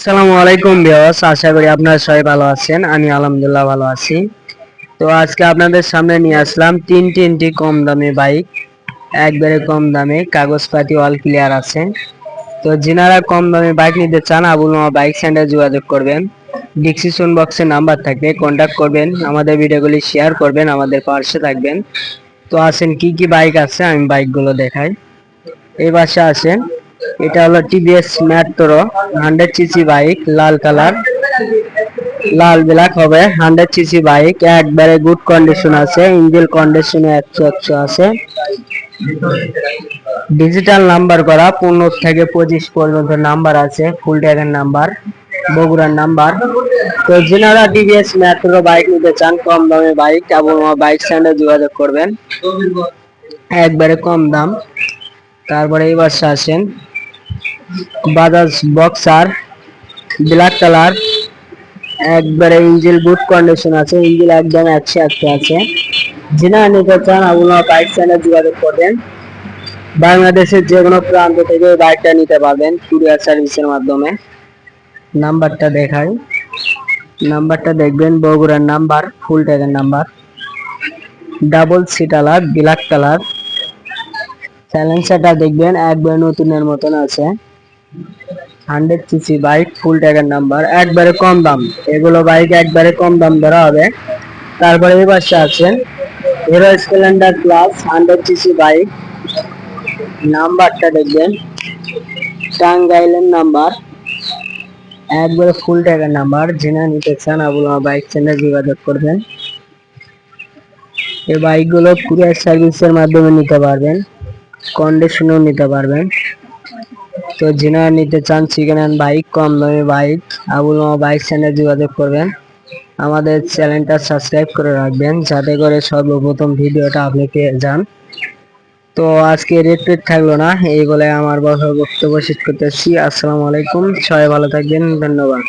আসসালামু আলাইকুম বিয়স আশা করি আপনারা সবাই ভালো আছেন। আমি আলহামদুলিল্লাহ ভালো আছি। তো আজকে আপনাদের সামনে নিয়ে আসলাম তিন তিনটি কম দামি বাইক। একবারে কম দামে, কাগজপাতি অল ক্লিয়ার আছে। তো যিনারা কম দামে বাইক নিতে চান, আবুল মামা বাইক সেন্টারে যোগাযোগ করবেন। ডিসক্রিপশন বক্সে নাম্বার থাকবে কন্ট্যাক্ট করবেন, আমাদের ভিডিওগুলি শেয়ার করবেন, আমাদের পাশে থাকবেন। তো আসেন, কি কি বাইক আছে, আমি বাইকগুলো দেখাই। এই পাশে আসেন। এটা হলো TVS Metro hundred CC bike লাল কালার। লাল ব্ল্যাক হবে হান্ড্রেড সিসি বাইক একবারে গুড কন্ডিশন আছে ইঞ্জিন কন্ডিশনে একশো একশো আছে। ডিজিটাল নাম্বার করা, পনেরো থেকে পঁচিশ পর্যন্ত নাম্বার আছে ফুল ট্যাগের নাম্বার বগুড়ার নাম্বার তো যিনারা টিভিএস ম্যাট্রো বাইক নিতে চান, কম দামে বাইক এবং বাইক স্ট্যান্ডে যোগাযোগ করবেন। একবারে কম দাম। তারপরে এই বাসে আসেন। বাজাজ বক্সার, ব্ল্যাক কালার, একবারে ইঞ্জিল গুড কন্ডিশন আছে, ইঞ্জিল একদম একশো একশো আছে। যিনা নিতে চান আপনারা বাইক চ্যানেল যোগাযোগ করবেন। বাংলাদেশের যে কোনো প্রান্ত থেকে বাইকটা নিতে পারবেন কুরিয়ার সার্ভিসের মাধ্যমে। নাম্বারটা দেখাই। নাম্বারটা দেখবেন, বগুড়ার নাম্বার, ফুল ট্যাগের নাম্বার। ডাবল সিটালার ব্ল্যাক কালার। চ্যালেঞ্জারটা দেখবেন, একবার নতুনের মতন আছে। হান্ড্রেড সিসি বাইক, ফুল ট্যাগের নাম্বার, একবারে কম দাম। এগুলো বাইক একবারে কম দাম ধরা হবে। তারপরে এই পাশে আছেন Hero Splendor plus hundred CC bike. নাম্বারটা দেখবেন, টাঙ্গাইলের নাম্বার। একবারে ফুল ট্যাগের নাম্বার জেনে নিতে চান আবুল আমার বাইক সেন্টার যোগাযোগ করবেন। এই বাইকগুলো কুরিয়ার সার্ভিসের মাধ্যমে নিতে পারবেন কন্ডিশনও নিতে পারবেন। তো যিনারা নিতে চান সেকেন্ড হ্যান্ড বাইক, কম দামি বাইক। আবুল বাইক স্ট্যান্ডে যোগাযোগ করবেন। আমাদের চ্যানেলটা সাবস্ক্রাইব করে রাখবেন, যাতে করে সর্বপ্রথম ভিডিওটা আপনি পেয়ে যান। তো আজকে রেট পেট থাকল না, এই বলে আমার বক্তব্য শেষ করতেছি। আসসালামু আলাইকুম, সবাই ভালো থাকবেন, ধন্যবাদ।